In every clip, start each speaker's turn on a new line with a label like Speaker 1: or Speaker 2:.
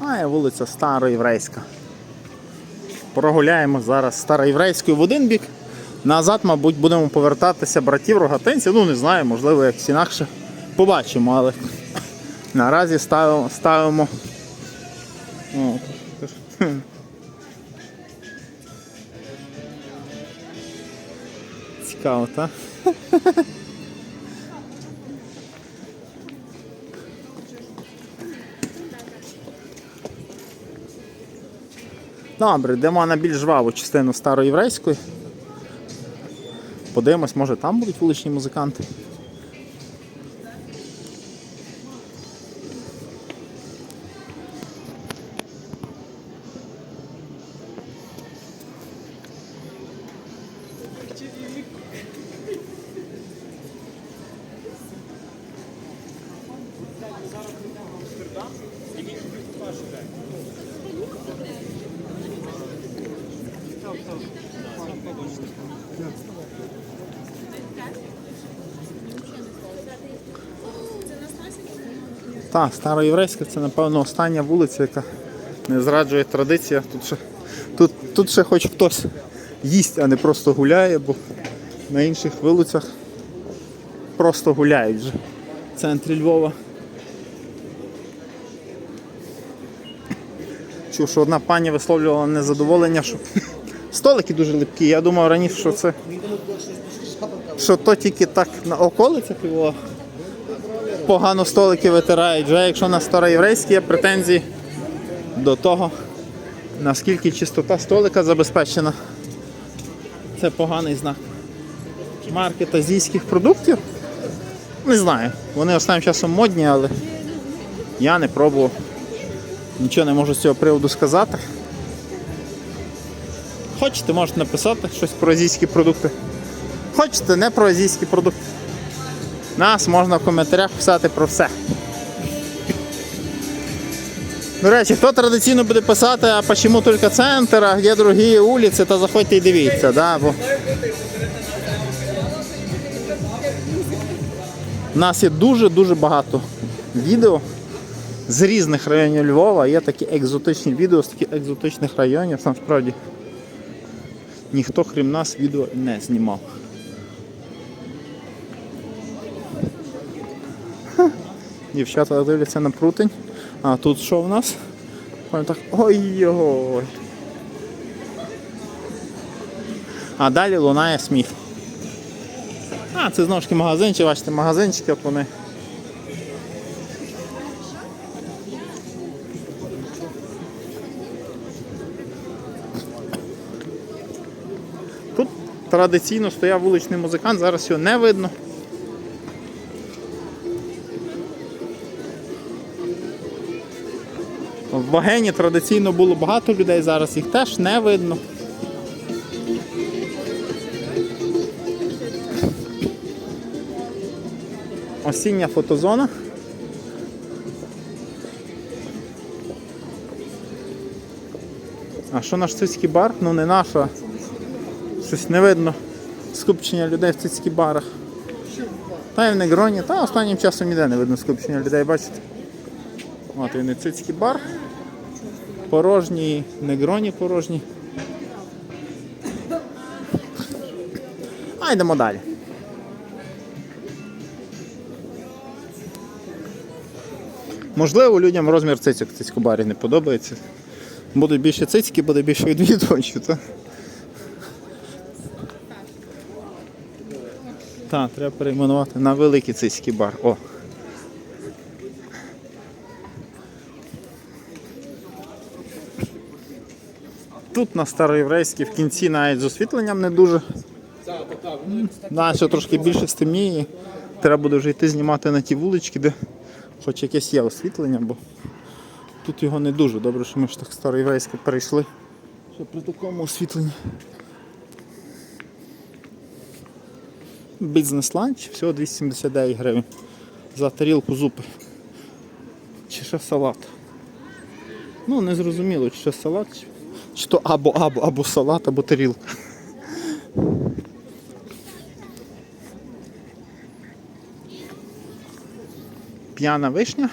Speaker 1: А вулиця Староєврейська. Прогуляємо зараз Староєврейською в один бік. Назад, мабуть, будемо повертатися братів рогатинців. Ну, не знаю, можливо, якось інакше побачимо, але наразі ставимо. ставимо. О, Цікаво, так? Добре, йдемо на більш жваву частину староєврейської. Подивимось, може там будуть вуличні музиканти. Так, староєврейська це, напевно, остання вулиця, яка не зраджує традиція. Тут ще, тут, тут ще хоч хтось їсть, а не просто гуляє, бо на інших вулицях просто гуляють вже в центрі Львова. Чув, що одна пані висловлювала незадоволення, що столики дуже липкі. Я думав раніше, що це що то тільки так на околицях його погано столики витирають. Вже якщо на староєврейські є претензії до того, наскільки чистота столика забезпечена, це поганий знак. Маркет азійських продуктів. Не знаю. Вони останнім часом модні, але я не пробував. Нічого не можу з цього приводу сказати. Хочете, можете написати щось про азійські продукти. Хочете, не про азійські продукти. Нас можна в коментарях писати про все. До речі, хто традиційно буде писати, а чому тільки центр, а де другі вулиці, то заходьте і дивіться. Да? Бо... У нас є дуже-дуже багато відео з різних районів Львова. Є такі екзотичні відео з таких екзотичних районів. Насправді ніхто крім нас відео не знімав. Дівчата дивляться на прутень. А тут що в нас? Так. Ой-ой. А далі лунає сміх. А, це знову ж таки магазинчик, бачите, магазинчики, от вони. Тут традиційно стояв вуличний музикант, зараз його не видно. В традиційно було багато людей, зараз їх теж не видно. Осіння фотозона. А що наш цицький бар? Ну не наш, а щось не видно. Скупчення людей в цицьких барах. Та й в Негроні, та останнім часом ніде не видно скупчення людей, бачите? От він і цицький бар. Порожній, негроні порожній. А йдемо далі. Можливо, людям розмір цицьок цицькобарі не подобається. Будуть більше цицьки, буде більше відвідувачів. Та? Так, треба перейменувати на великий цицький бар. О. Тут на староєврейській в кінці навіть з освітленням не дуже. Ще трошки більше стемніє. Треба буде вже йти знімати на ті вулички, де хоч якесь є освітлення, бо тут його не дуже. Добре, що ми ж так староєврейське перейшли. Що при такому освітленні. Бізнес-ланч, всього 279 гривень. За тарілку зупи. Чи ще салат. Ну, не зрозуміло, чи ще салат, чи то або або або салат, або тарілка. П'яна вишня.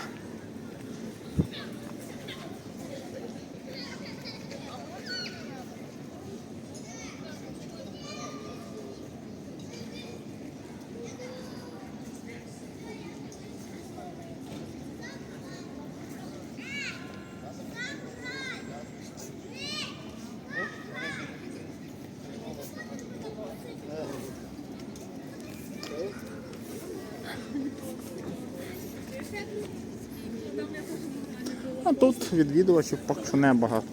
Speaker 1: Тут відвідувачів поки що небагато.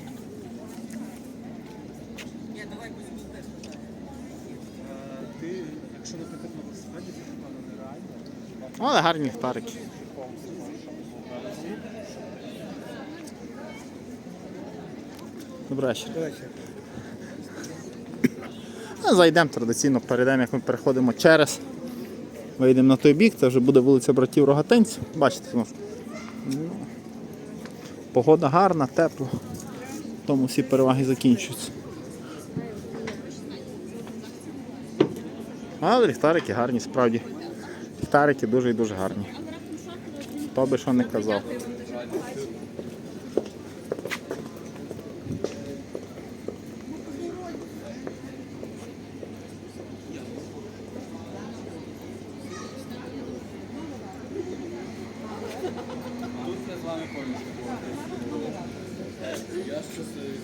Speaker 1: Але гарні ліхтарики. Добрий вечір. Ну, Зайдемо традиційно, перейдемо, як ми переходимо через. Вийдемо на той бік, це вже буде вулиця братів Рогатинців. Бачите, ну, погода гарна, тепло. Тому всі переваги закінчуються. Але ліхтарики гарні, справді. Ліхтарики дуже і дуже гарні. Хто би що не казав.
Speaker 2: Тут я з вами повністю погоджуюсь. Я щасливий.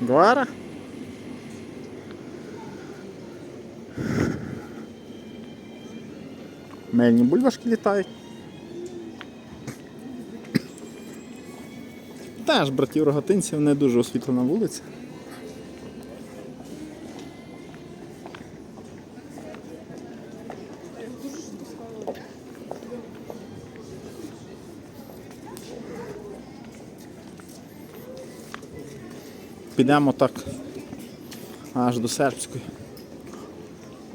Speaker 1: Гвара. Мельні бульбашки літають. Теж братів рогатинців не дуже освітлена вулиця. Підемо так аж до Сербської.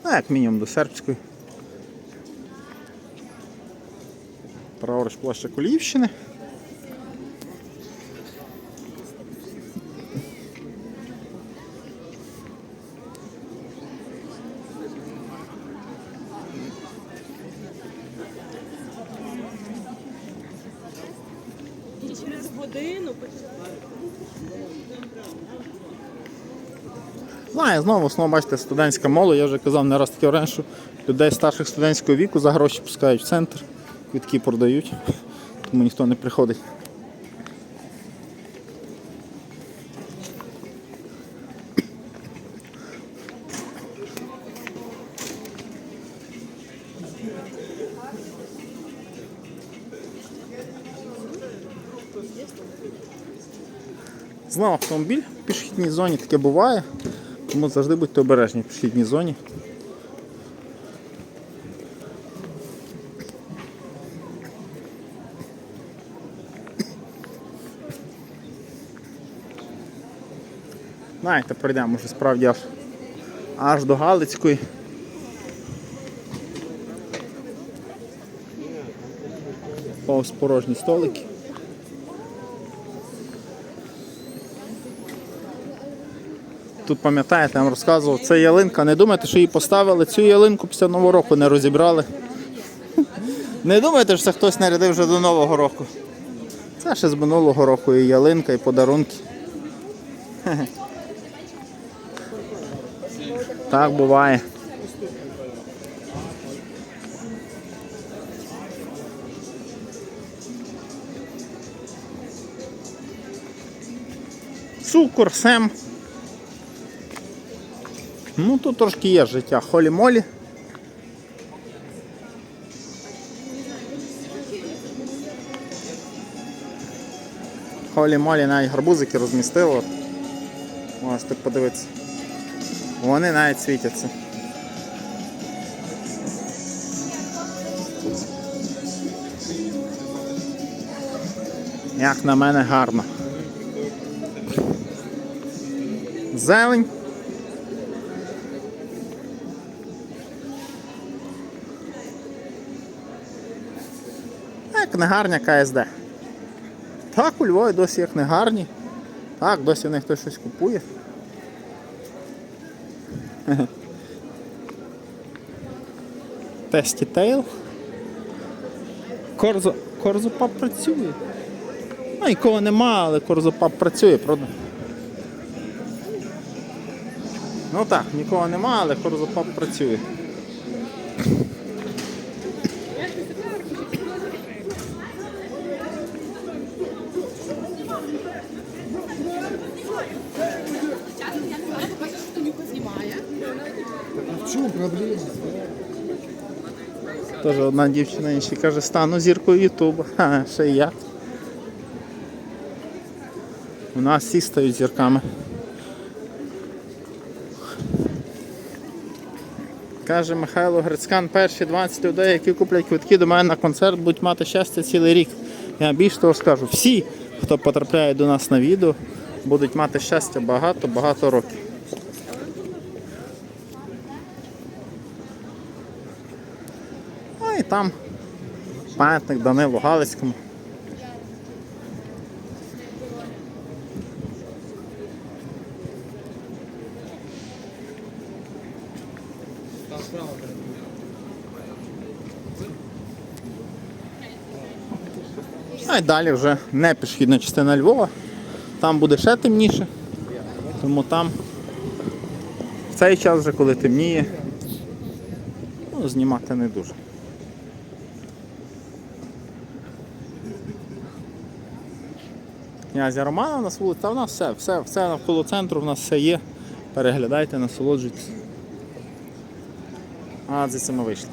Speaker 1: Ну, як мінімум до Сербської. Праворуч площа Куліївщини. Знаю, знову основному бачите, студентська молодь, я вже казав не раз таке раніше, що людей старших студентського віку за гроші пускають в центр, квитки продають, тому ніхто не приходить. Знову автомобіль в пішохідній зоні таке буває, тому завжди будьте обережні в пішохідній зоні. Знаєте, пройдемо вже справді аж, аж до Галицької. Повз порожні столики. Тут пам'ятаєте, я вам розказував, це ялинка. Не думайте, що її поставили. Цю ялинку після Нового року не розібрали. Не думайте, що це хтось нарядив вже до Нового року. Це ще з минулого року і ялинка, і подарунки. Так буває. Цукор, сем. Ну тут трошки є життя. Холі-молі. Холі-молі навіть гарбузики розмістили. Можете подивитися. Вони навіть світяться. Як на мене гарно. Зелень. Книгарня КСД. Так, у Львові досі є книгарні. Так, досі в них хтось щось купує. Тесті Тейл. Корзо, Корзопап працює. Ну, нікого нема, але Корзопап працює, правда? Ну так, нікого нема, але Корзопап працює. Теж одна дівчина іншій каже, стану зіркою Ютуба. Ха, ще й я. У нас всі стають зірками. Каже Михайло Грицькан, перші 20 людей, які куплять квитки до мене на концерт, будуть мати щастя цілий рік. Я більш того скажу, всі, хто потрапляє до нас на відео, будуть мати щастя багато-багато років. Ну і там пам'ятник Данилу Галицькому. А й далі вже не пішохідна частина Львова. Там буде ще темніше. Тому там в цей час вже коли темніє, ну, знімати не дуже. Князя Романа у нас вулиця, та у нас все, все, все навколо центру, в нас все є. Переглядайте, насолоджуйтесь. А, звідси ми вийшли.